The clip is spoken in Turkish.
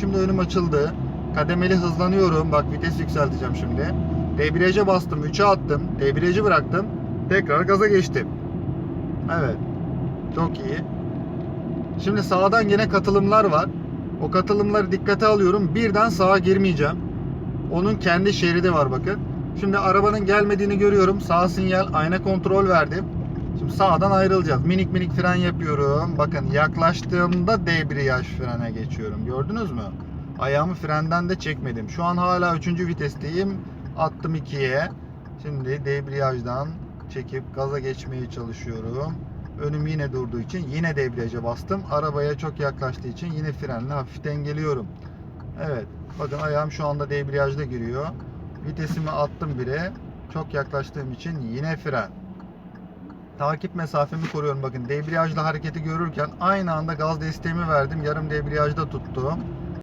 Şimdi önüm açıldı. Kademeli hızlanıyorum. Bak vites yükselteceğim şimdi. Debriyaja bastım. 3'e attım. Debriyajı bıraktım. Tekrar gaza geçtim. Evet. Çok iyi. Şimdi sağdan yine katılımlar var. O katılımları dikkate alıyorum. Birden sağa girmeyeceğim. Onun kendi şeridi var bakın. Şimdi arabanın gelmediğini görüyorum. Sağ sinyal, ayna kontrol verdim. Şimdi sağdan ayrılacağız. Minik minik fren yapıyorum. Bakın yaklaştığımda debriyaj frene geçiyorum. Gördünüz mü? Ayağımı frenden de çekmedim. Şu an hala 3. vitesteyim. Attım 2'ye. Şimdi debriyajdan çekip gaza geçmeye çalışıyorum. Önüm yine durduğu için yine debriyaja bastım. Arabaya çok yaklaştığı için yine frenle hafif dengeliyorum. Evet. Bakın ayağım şu anda debriyajda giriyor. Vitesimi attım bire. Çok yaklaştığım için yine fren. Takip mesafemi koruyorum. Bakın debriyajla hareketi görürken aynı anda gaz desteğimi verdim. Yarım debriyajda tuttum.